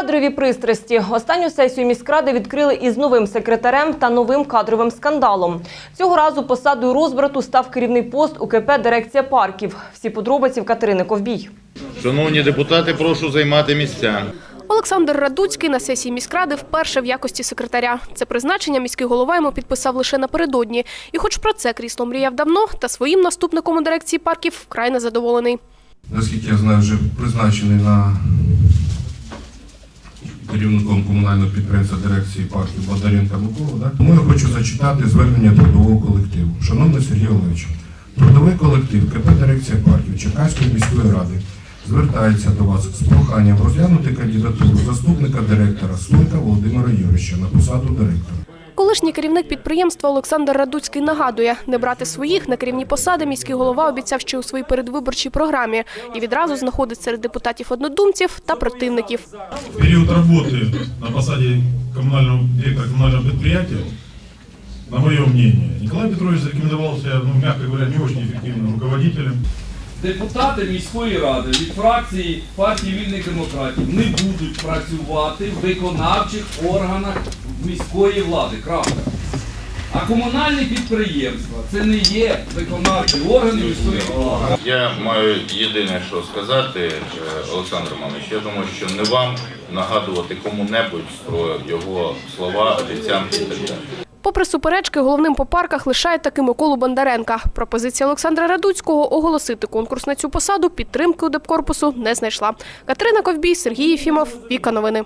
Кадрові пристрасті. Останню сесію міськради відкрили із новим секретарем та новим кадровим скандалом. Цього разу посадою розбрату став керівний пост УКП «Дирекція парків». Всі подробиці в Катерини Ковбій. Шановні депутати, прошу займати місця. Олександр Радуцький на сесії міськради вперше в якості секретаря. Це призначення міський голова йому підписав лише напередодні. І хоч про це крісло мріяв давно, та своїм наступником у дирекції парків вкрай незадоволений. наскільки я знаю, вже призначений на керівником комунального підприємства дирекції партії Бондаренка Микола. Тому я хочу зачитати звернення трудового колективу. Шановний Сергій Олегович, трудовий колектив КП дирекція парків Черкаської міської ради звертається до вас з проханням розглянути кандидатуру заступника директора Стойка Володимира Юрійовича на посаду директора. Колишній керівник підприємства Олександр Радуцький нагадує, не брати своїх на керівні посади міський голова обіцяв ще у своїй передвиборчій програмі і відразу знаходить серед депутатів однодумців та противників. В период работы на посаде коммунального директора коммунального предприятия, на мое мнение, Николай Петрович зарекомендовался, ну, мягко говоря, не очень эффективным руководителем. Депутати міської ради від фракції партії вільних демократів не будуть працювати в виконавчих органах міської влади. Крапка. А комунальні підприємства це не є виконавчі органи міської влади. Я маю єдине, що сказати, е, Олександр Романович. Я думаю, що не вам нагадувати кому-небудь про його слова, обіцянки і так далі. Попри суперечки, головним по парках лишає таки Миколу Бондаренка. Пропозиція Олександра Радуцького оголосити конкурс на цю посаду підтримки у депкорпусу не знайшла. Катерина Ковбій, Сергій Єфімов, Віка Новини.